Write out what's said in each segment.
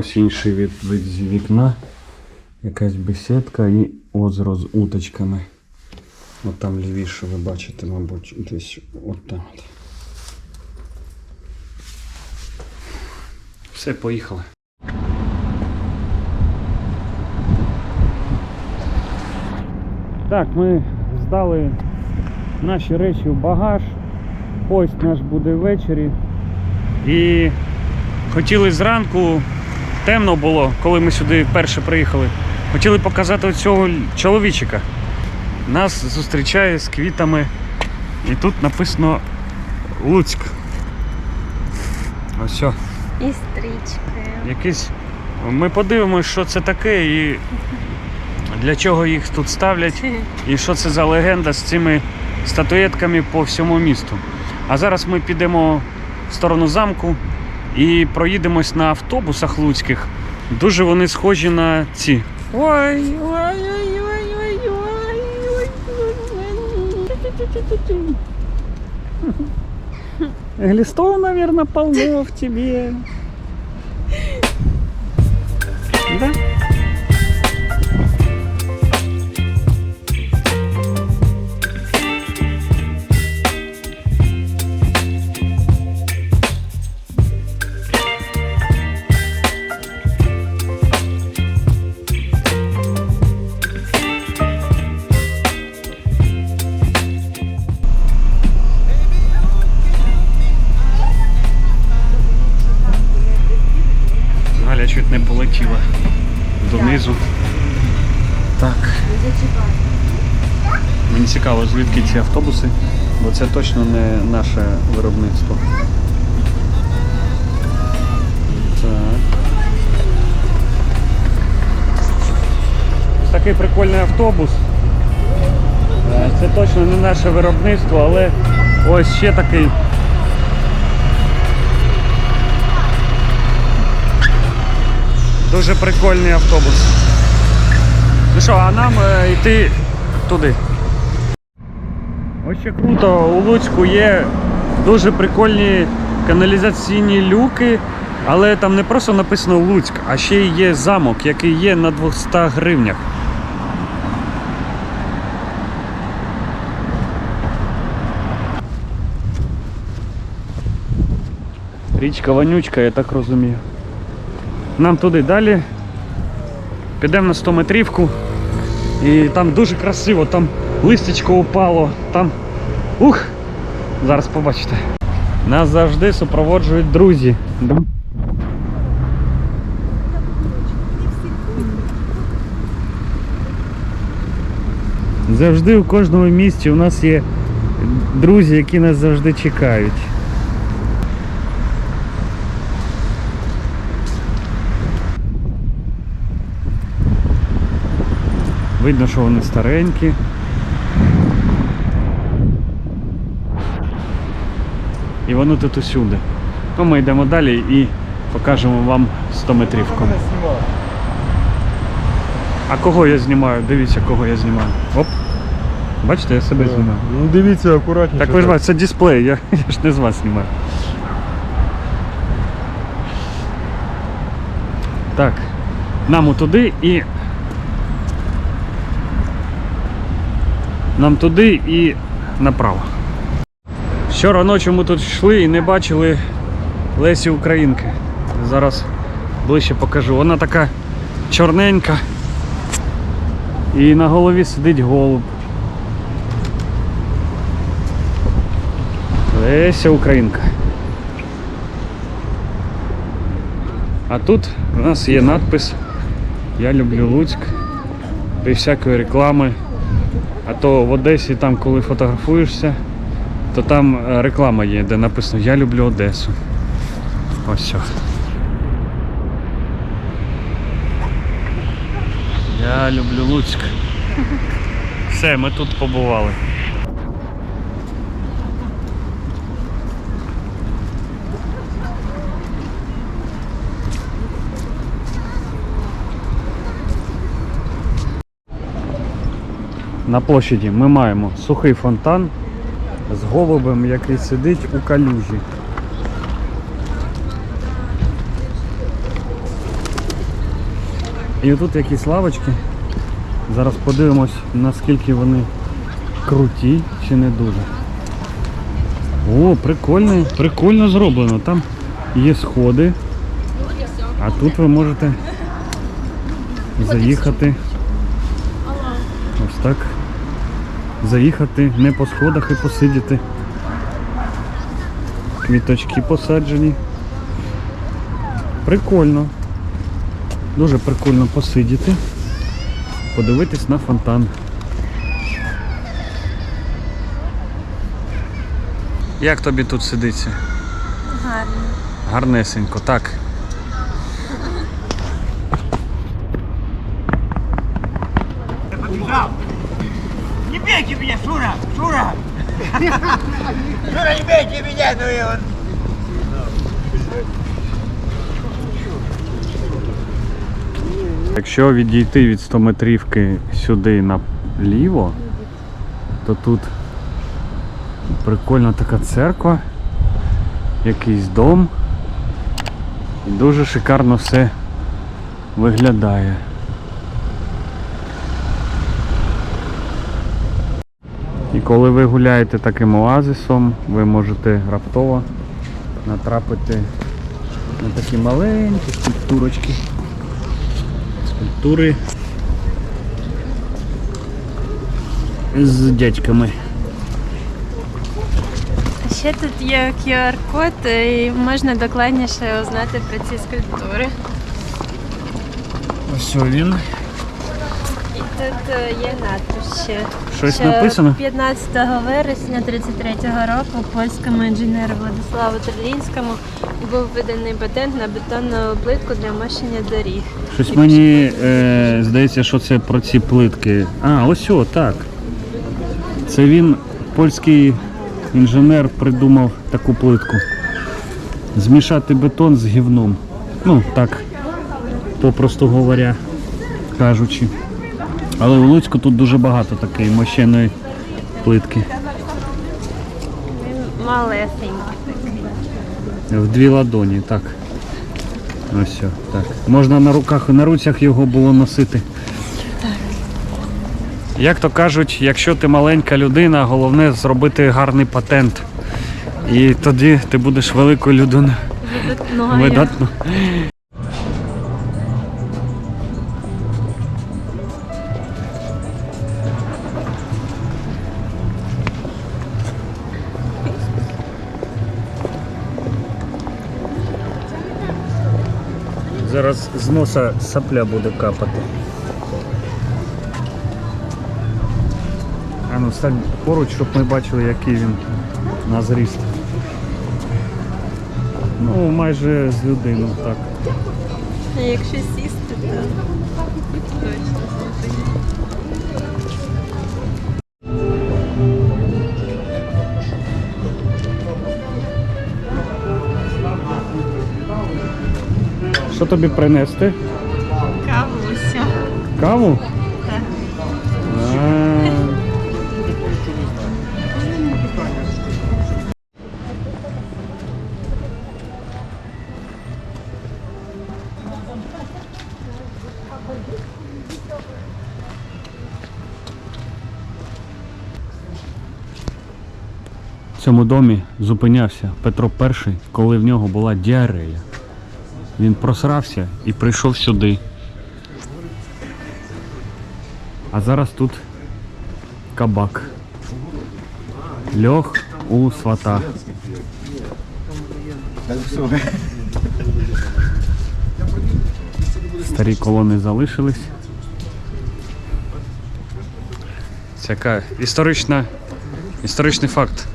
ось інший від, від вікна. Якась бесідка і озеро з уточками. От там лівіше ви бачите, мабуть, десь от там. Все, поїхали. Так, ми здали наші речі в багаж. Поїзд наш буде ввечері. І хотіли зранку, темно було, коли ми сюди вперше приїхали. Хотіли показати цього чоловічика. Нас зустрічає з квітами. І тут написано Луцьк. Ось. І стрічки. Якийсь. Ми подивимось, що це таке і для чого їх тут ставлять, і що це за легенда з цими статуетками по всьому місту. А зараз ми підемо в сторону замку і проїдемось на автобусах луцьких. Дуже вони схожі на ці. Ой, ой, ой, ой, ой, ой, ой. Глистов, наверное, полно в тебе. Звідки автобуси, бо це точно не наше виробництво. Так. Такий прикольний автобус. Е, Це точно не наше виробництво, але ось ще такий. Дуже прикольний автобус. Ну що, а нам е, йти туди. Ось круто, у Луцьку є дуже прикольні каналізаційні люки, але там не просто написано Луцьк, а ще й є замок, який є на 200 гривнях. Річка Вонючка, я так розумію. Нам туди далі. Підемо на 100 метрівку. І там дуже красиво, там листячко упало, там. Ух! Зараз побачите. Нас завжди супроводжують друзі. Завжди у кожному місті у нас є друзі, які нас завжди чекають. Видно, що вони старенькі. І воно тут усюди. Ну, ми йдемо далі і покажемо вам 100 метрівку. А кого я знімаю? Дивіться, кого я знімаю. Оп. Бачите, я себе знімаю. Ну дивіться акуратніше. Так ви ж бачите, це дисплей, я, я ж не з вас знімаю. Так, нам туди і. Нам туди і направо. Вчора ночі ми тут йшли і не бачили Лесі Українки. Зараз ближче покажу. Вона така чорненька. І на голові сидить голуб. Леся Українка. А тут у нас є надпис Я люблю Луцьк. Без всякої реклами. А то в Одесі там, коли фотографуєшся, то там е, реклама є, де написано Я люблю Одесу. Ось все. Я люблю Луцьк. Все, ми тут побували. На площаді ми маємо сухий фонтан з голубем, який сидить у калюжі. І отут якісь лавочки. Зараз подивимось, наскільки вони круті чи не дуже. О, прикольно, прикольно зроблено. Там є сходи. А тут ви можете заїхати. Ось так. Заїхати не по сходах і посидіти. Квіточки посаджені. Прикольно. Дуже прикольно посидіти. Подивитись на фонтан. Як тобі тут сидиться? Гарно. Гарнесенько, так. Шура, не меня, ну и он... Якщо відійти від 100 метрівки сюди наліво, то тут прикольна така церква, якийсь дом. І дуже шикарно все виглядає. І коли ви гуляєте таким оазисом, ви можете раптово натрапити на такі маленькі скульптурочки скульптури з дядьками. Ще тут є QR-код і можна докладніше узнати про ці скульптури. Ось він. І тут е, є надпис ще. Щось що написано? 15 вересня 33-го року польському інженеру Владиславу Терлінському був виданий патент на бетонну плитку для мощення доріг. Щось мені е, здається, що це про ці плитки. А, ось о, так. Це він, польський інженер, придумав таку плитку. Змішати бетон з гівном. Ну, так, попросту говоря, кажучи. Але у Луцьку тут дуже багато такої мощеної плитки. Він малесенький. В дві ладоні, так. Ось все, так. Можна на руках і на руцях його було носити. Як то кажуть, якщо ти маленька людина, головне зробити гарний патент. І тоді ти будеш великою людиною. Видатно. Зараз з носа сапля буде капати. А ну стань поруч, щоб ми бачили, який він на зріст. Ну, майже з людину, так. Якщо сісти, то точно. Тобі принести? Каву? Так. А, В цьому домі зупинявся Петро І, коли в нього була діарея. Він просрався і прийшов сюди. А зараз тут кабак. Льох у свата. Старі колони залишились. Це історична, історичний факт.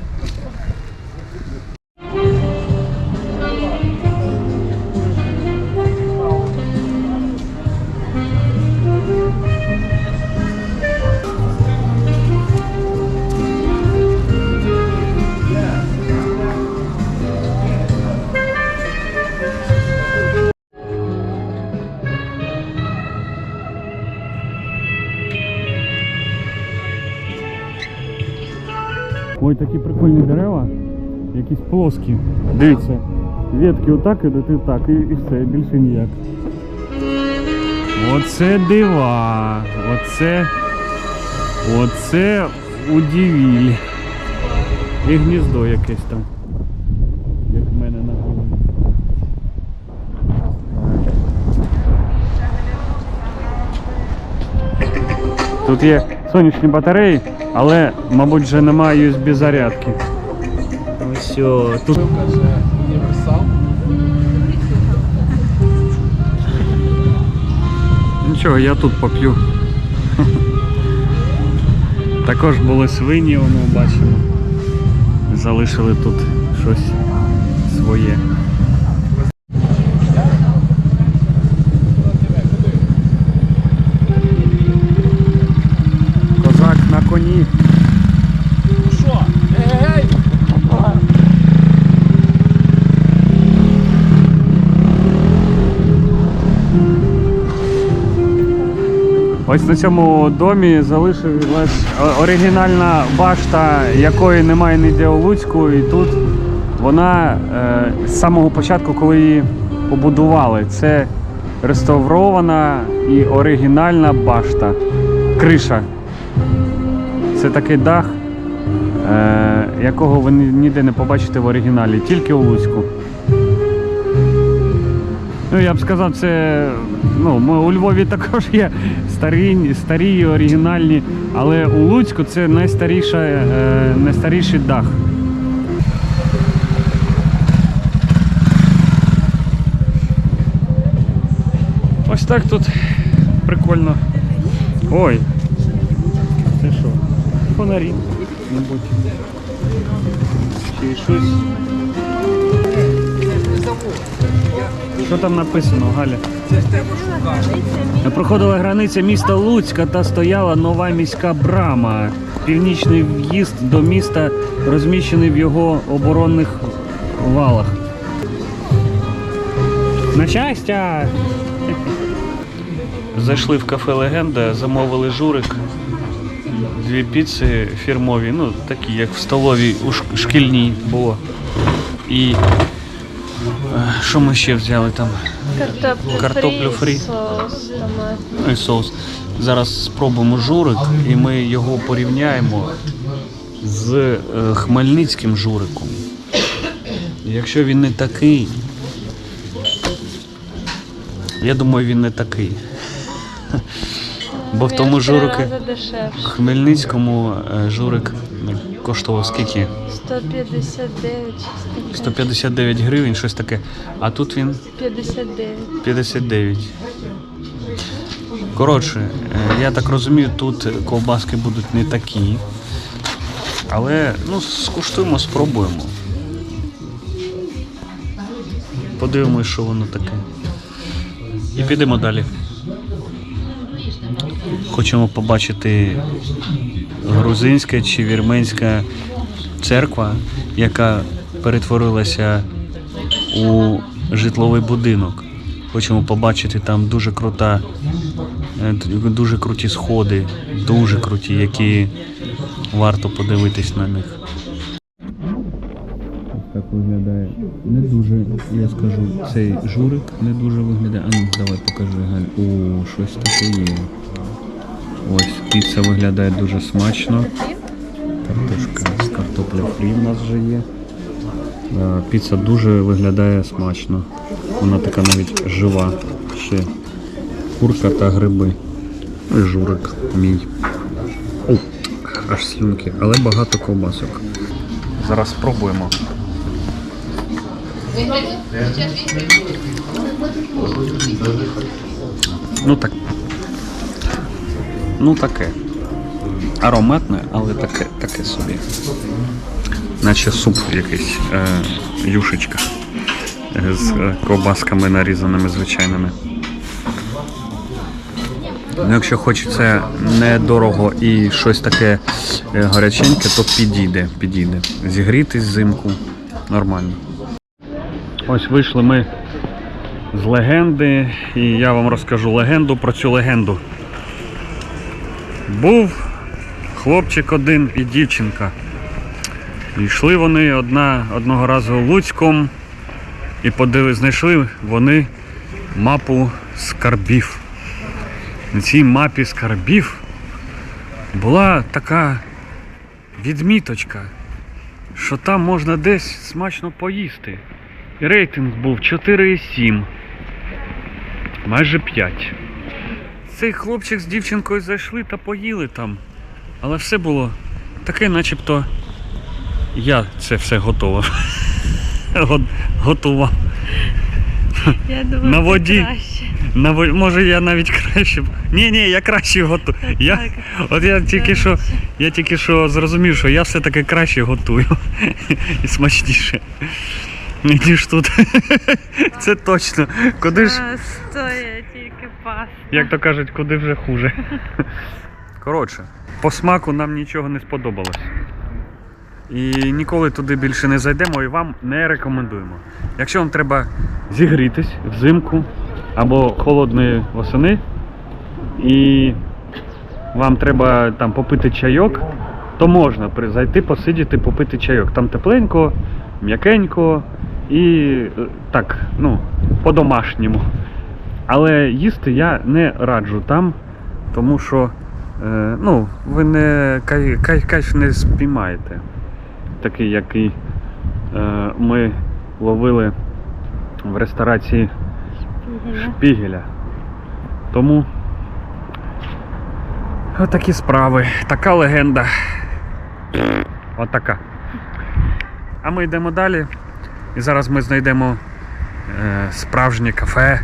Ой, такі прикольні дерева, якісь плоскі. Дивіться, ветки отак ідуть і так, і, і все, більше ніяк. Оце дива. Оце. Оце удивіль. І гніздо якесь там. Як в мене на голові. Тут є сонячні батареї, але, мабуть, вже немає USB зарядки. Ось тут. Нічого, я тут поп'ю. Також були свині, воно бачимо. Залишили тут щось своє. Ось на цьому домі залишилась оригінальна башта, якої немає ніде у Луцьку, і тут вона е, з самого початку, коли її побудували, це реставрована і оригінальна башта, криша. Це такий дах, е, якого ви ніде не побачите в оригіналі, тільки у Луцьку. Ну, я б сказав, це ну, ми у Львові також є старі, старі оригінальні, але у Луцьку це найстаріша, е, найстаріший дах. Ось так тут прикольно. Ой. Це що? Фонарі, мабуть. Чи щось. Що там написано, Галя? Проходила границя міста Луцька та стояла нова міська брама. Північний в'їзд до міста розміщений в його оборонних валах. На щастя! Зайшли в кафе Легенда, замовили журик, дві піци фірмові, ну такі, як в столовій у шкільній було. І е, що ми ще взяли там? Картоплю, Картоплю фрі. соус, томат. Ну і соус. Зараз спробуємо журик і ми його порівняємо з е, хмельницьким журиком. Якщо він не такий, я думаю, він не такий. Бо в тому три журику в Хмельницькому е, журик коштував скільки? 159 159 гривень, щось таке. А тут він 59. 59. Коротше, е, я так розумію, тут ковбаски будуть не такі. Але ну, скуштуємо, спробуємо. Подивимось, що воно таке. І підемо далі. Хочемо побачити грузинська чи вірменська церква, яка перетворилася у житловий будинок. Хочемо побачити там дуже крута, е, дуже круті сходи, дуже круті, які варто подивитись на них. Так виглядає. Не дуже, я скажу, цей журик не дуже виглядає. А ну, давай покажи, Галь. О, щось таке є. Ось, піца виглядає дуже смачно. Картошка з картопля фрі в нас вже є. Е, Піца дуже виглядає смачно. Вона така навіть жива. Ще курка та гриби. Ну і журик мій. О, аж слюнки, але багато ковбасок. Зараз спробуємо. Ну так. Ну таке. Ароматне, але таке, таке собі. Наче суп якийсь, е, юшечка з е, ковбасками нарізаними звичайними. Ну, якщо хочеться недорого і щось таке е, гаряченьке, то підійде, підійде. Зігрітись взимку нормально. Ось вийшли ми з легенди, і я вам розкажу легенду про цю легенду. Був хлопчик один і дівчинка. Йшли вони одна, одного разу Луцьком і подиви, знайшли вони мапу скарбів. на цій мапі скарбів була така відміточка, що там можна десь смачно поїсти. І рейтинг був 4,7. Майже 5. Цей хлопчик з дівчинкою зайшли та поїли там. Але все було таке, начебто я це все готував. Готував. Я думаю, На воді. краще. На во- може я навіть краще. Ні, ні, я краще готую. Я, от я тільки що, я тільки що зрозумів, що я все-таки краще готую і смачніше. Ніж тут. Це точно. Куди ж, Паста. як то кажуть, куди вже хуже. Коротше, по смаку нам нічого не сподобалось. І ніколи туди більше не зайдемо і вам не рекомендуємо. Якщо вам треба зігрітись взимку або холодної восени, і вам треба там попити чайок, то можна зайти, посидіти, попити чайок. Там тепленько, м'якенько і е, так, ну, по-домашньому. Але їсти я не раджу там, тому що е, ну, ви не кай, кай, кайф не спіймаєте. Такий, який е, ми ловили в ресторації Шпігеля. Тому отакі справи. Така легенда. Отака. А ми йдемо далі. І зараз ми знайдемо е, справжнє кафе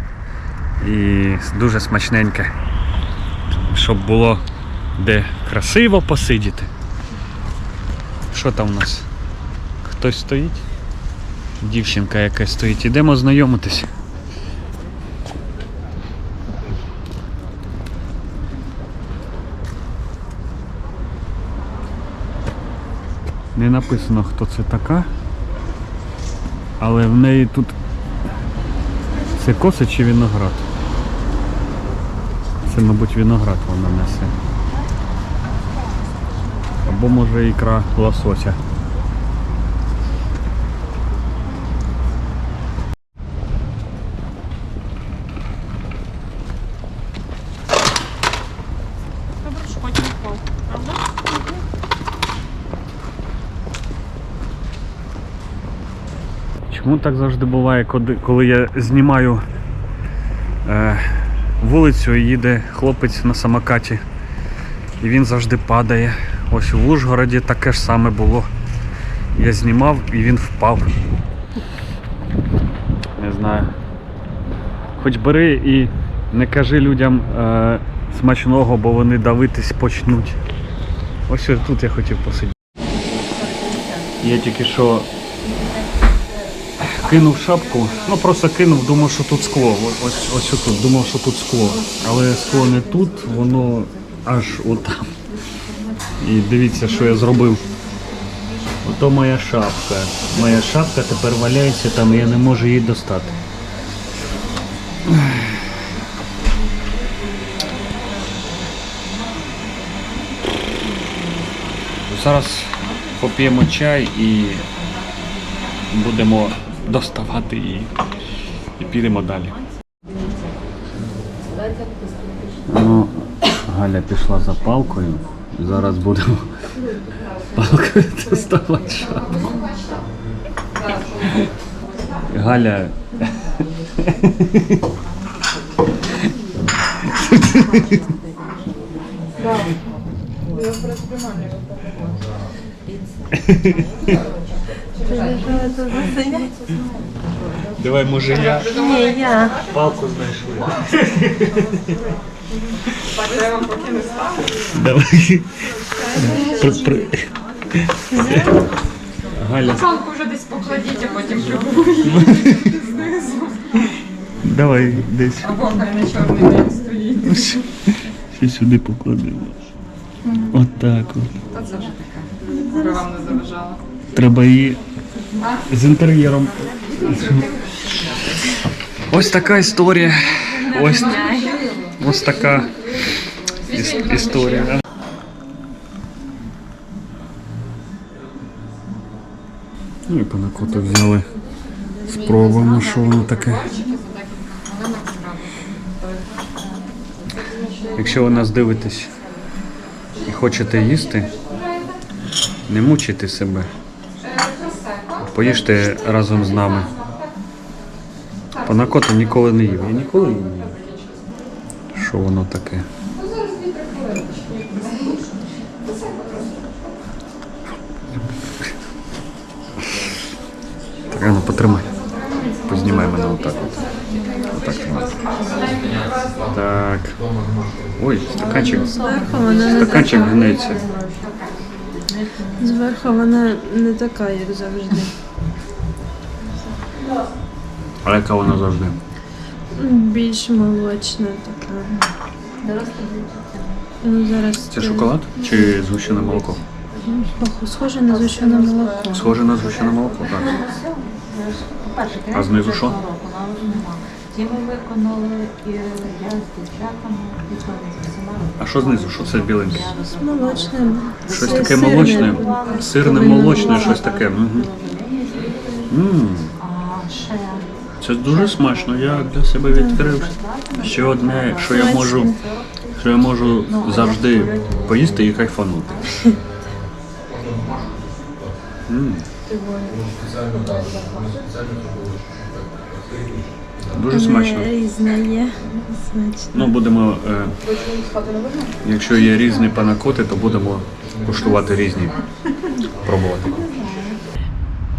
і дуже смачненьке. Щоб було де красиво посидіти. Що там у нас? Хтось стоїть? Дівчинка якась стоїть. Ідемо знайомитись. Не написано, хто це така. Але в неї тут це коса чи виноград? Це, мабуть, виноград вона несе. Або може ікра лосося. Чому так завжди буває, коли я знімаю е, вулицю і їде хлопець на самокаті, і він завжди падає. Ось в Ужгороді таке ж саме було. Я знімав і він впав. Не знаю. Хоч бери і не кажи людям е, смачного, бо вони давитись почнуть. Ось тут я хотів посидіти. Я тільки що кинув шапку, ну просто кинув, думав, що тут скло. Ось, ось, тут, думав, що тут скло. Але скло не тут, воно аж отам. І дивіться, що я зробив. Ото моя шапка. Моя шапка тепер валяється там, і я не можу її достати. Зараз поп'ємо чай і будемо доставати її і підемо далі. Ну, Галя пішла за палкою. Зараз будемо палкою доставати шапку. Галя. Давай, може я Ні, я. палку знайшли. Давай. При, при... Галя, Палку вже десь покладіть, а потім давай десь. Або хай на чорний день стоїть. Ще сюди покладемо. Отак от. Та це вже таке. Би вам не заважало. Треба її з інтер'єром. Ось така історія. Ось, ось така іс- історія. Ну і панакоту взяли. Спробуємо, що воно таке. Якщо ви нас дивитесь і хочете їсти, не мучайте себе. Поїжте разом з нами. Панакоту ніколи не їв. Я ніколи не їв. Що воно таке? Так, ну потримай. Познімай мене отак от. Отак тримай. Так. Ой, стаканчик. Зверху вона не Стаканчик така. гнеться. Зверху вона не така, як завжди. А яка вона завжди? Більш молочна така. Ну, зараз Це шоколад чи згущене молоко? Похоже, схоже на зущене молоко. Схоже на згущене молоко, так. А знизу що? Ті ми виконали і я з дівчатами, і з усіма. А що знизу? Що це біленьке? З молочним. Щось таке молочне. Сирне молочне, щось таке. Мгм. Це дуже смачно. Я для себе відкрив ще одне, що я можу, що я можу завжди поїсти і кайфанути. М. Дуже смачно. Різне є. Смачно. Ну, будемо. Е, якщо є різні панакоти, то будемо куштувати різні. Пробувати.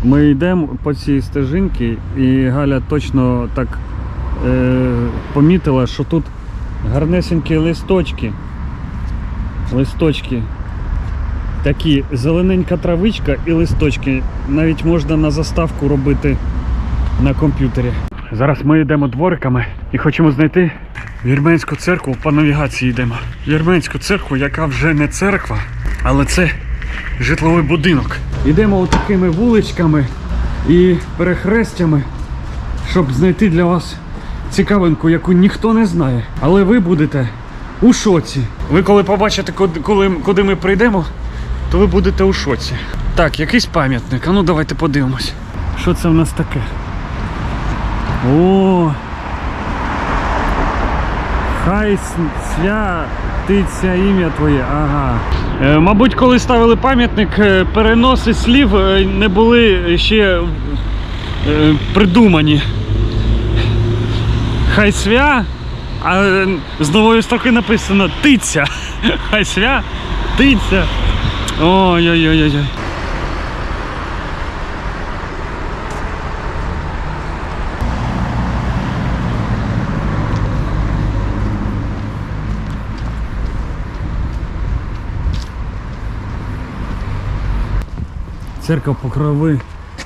Ми йдемо по цій стежинці, і Галя точно так е, помітила, що тут гарнесенькі листочки. Листочки. Такі зелененька травичка і листочки. Навіть можна на заставку робити на комп'ютері. Зараз ми йдемо двориками і хочемо знайти вірменську церкву. По навігації йдемо. Вірменську церкву, яка вже не церква, але це житловий будинок. Йдемо такими вуличками і перехрестями, щоб знайти для вас цікавинку, яку ніхто не знає. Але ви будете у шоці. Ви коли побачите, коли, куди ми прийдемо, то ви будете у шоці. Так, якийсь пам'ятник. А ну давайте подивимось. Що це в нас таке? О! Хай святиться ім'я твоє. Ага. Е, мабуть, коли ставили пам'ятник, е, переноси слів е, не були ще придумані. Хай свя, а з нової строки написано тиця. Хай свя, тиця. Ой-ой-ой-ой. Церква Покрови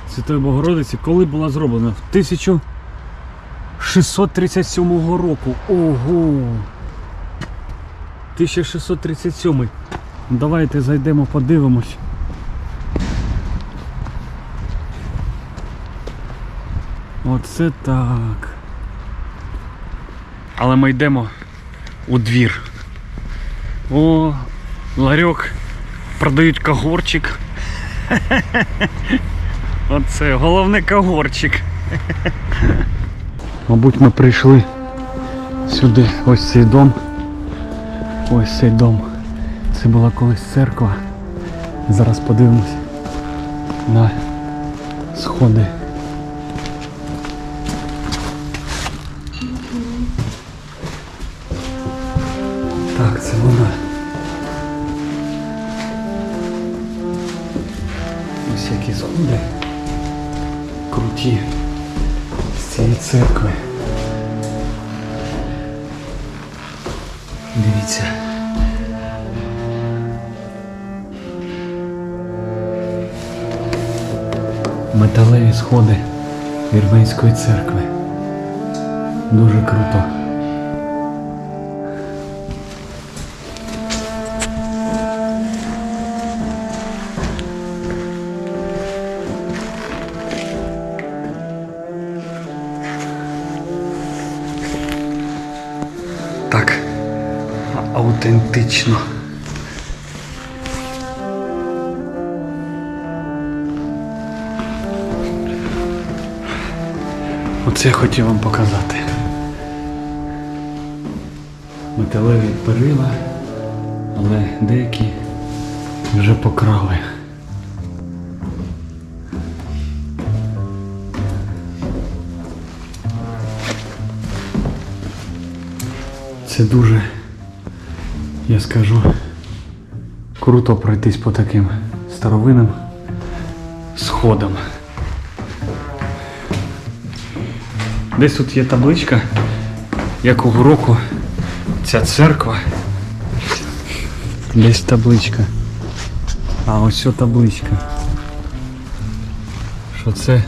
Святої Богородиці коли була зроблена? В 1637 року. Ого! 1637. Давайте зайдемо, подивимось. Оце так. Але ми йдемо у двір. О, ларьок. Продають кагорчик. Оце головний когорчик. Мабуть, ми прийшли сюди. Ось цей дом. Ось цей дом. Це була колись церква. Зараз подивимось на сходи. Цієї церкви. Дивіться. Металеві сходи Вірменської церкви. Дуже круто. Оце я хотів вам показати. Металеві перила, але деякі вже покрали. Це дуже, я скажу, круто пройтись по таким старовинним сходам. Десь тут є табличка, якого року ця церква. Десь табличка. А ось ця табличка. Що це?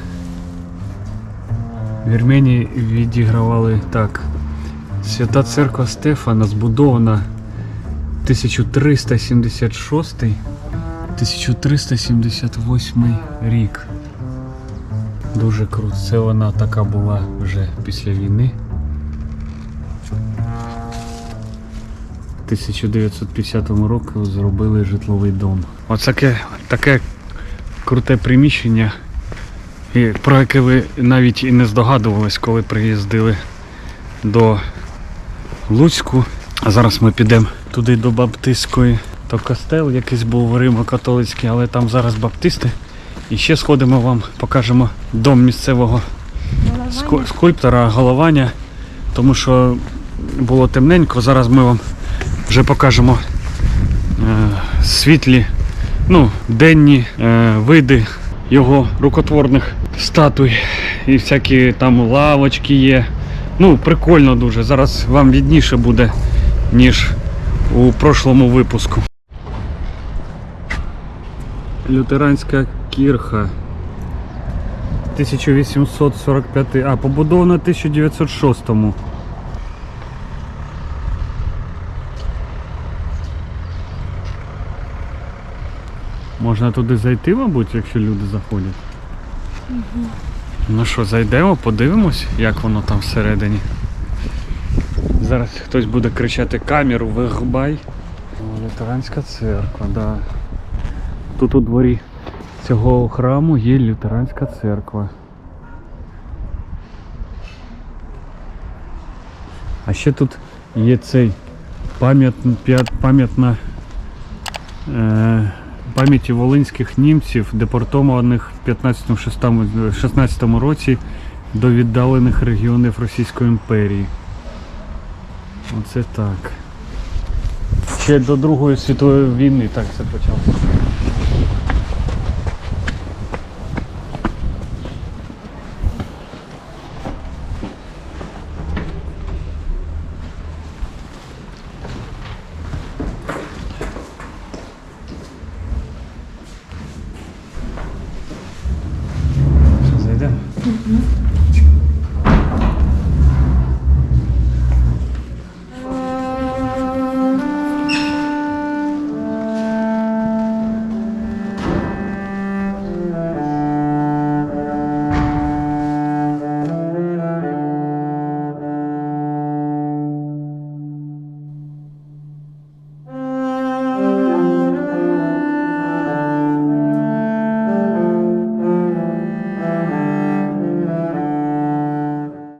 Вірмені відігравали так. Свята церква Стефана збудована 1376 1378 рік. Дуже круто. Це вона така була вже після війни. 1950 року зробили житловий дом. Оце таке круте приміщення, про яке ви навіть і не здогадувались, коли приїздили до Луцьку. А зараз ми підемо туди до Баптистської. То костел якийсь був римо-католицький, але там зараз баптисти. І ще сходимо вам, покажемо дом місцевого ску- скульптора Голованя, тому що було темненько. Зараз ми вам вже покажемо е, світлі, ну, денні е, види його рукотворних статуй. І всякі там лавочки є. Ну, прикольно дуже. Зараз вам відніше буде, ніж у прошлому випуску. Лютеранська кірха. 1845. А, побудована в 1906. Можна туди зайти, мабуть, якщо люди заходять. Ну що, зайдемо, подивимось, як воно там всередині. Зараз хтось буде кричати камеру, вигбай. О, Лютеранська церква, да. Тут у дворі цього храму є лютеранська церква. А ще тут є цей пам'ятна е, пам'яті волинських німців, депортованих в 15-16 році до віддалених регіонів Російської імперії. Оце так. Ще до Другої світової війни так це почалося.